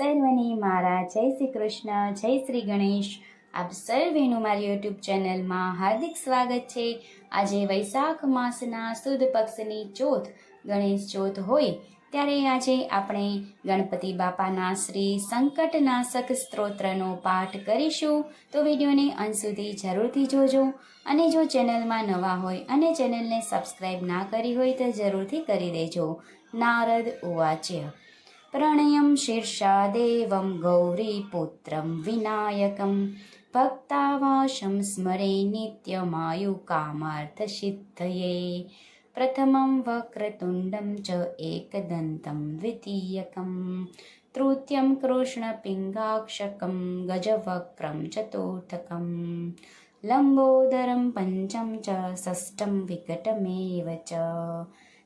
સર્વને મારા જય શ્રી કૃષ્ણ, જય શ્રી ગણેશ. આપ સર્વેનું મારી યુટ્યુબ ચેનલમાં હાર્દિક સ્વાગત છે. આજે વૈશાખ માસના સુદ પક્ષની ચોથ, ગણેશ ચોથ હોય, ત્યારે આજે આપણે ગણપતિ બાપાના શ્રી સંકટનાશક સ્ત્રોત્રનો પાઠ કરીશું. તો વિડીયોને અંત સુધી જરૂરથી જોજો અને જો ચેનલમાં નવા હોય અને ચેનલને સબસ્ક્રાઈબ ના કરી હોય તો જરૂરથી કરી દેજો. નારદ ઉવાચ્ય. प्रणयं शीर्षादेवं गौरीपुत्रं विनायकं भक्तावाशं स्मरे नित्यमायुकामार्थसिद्धये। प्रथमं वक्रतुण्डं च एकदन्तं द्वितीयकं तृतीयं कृष्णपिङ्गाक्षकं गजवक्त्रं चतुर्थकं लम्बोदरं पञ्चम च षष्ठं विकटमेव च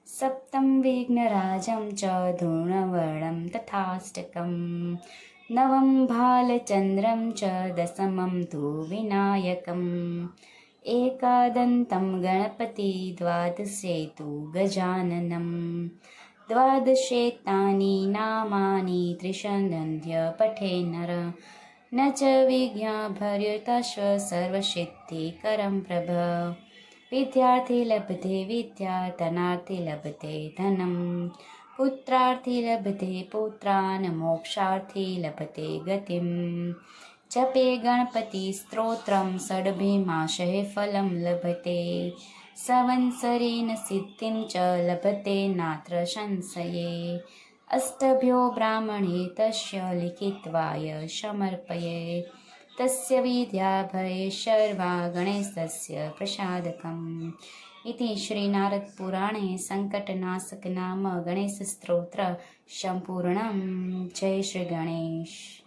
सप्तं विघ्नराजं च धूर्णवर्णं तथाष्टकं। नवं भालचन्द्रं च दशमं तु विनायकम् एकादन्तं गणपति द्वादशे तु गजाननं। द्वादशेतानि नामानि त्रिशनन्ध्य पठे नर। न च विज्ञाभर्युतश्व सर्वसिद्धिकरं प्रभ विद्यार्थी लभते विद्या धनार्थी लभते धनं। पुत्रार्थी लभते पुत्रान् मोक्षार्थी लभते गतिं जपे गणपतिस्तोत्रं षड्भिमाशः फलं लभते। संवत्सरेण सिद्धिं च लभते नात्र संशये अष्टभ्यो ब्राह्मणे तस्य लिखित्वाय समर्पये तस्य विद्याभये सर्वा गणेशस्य प्रसादकम्। इति श्रीनारदपुराणे सङ्कटनाशकनाम गणेशस्तोत्र सम्पूर्णं जय श्रीगणेश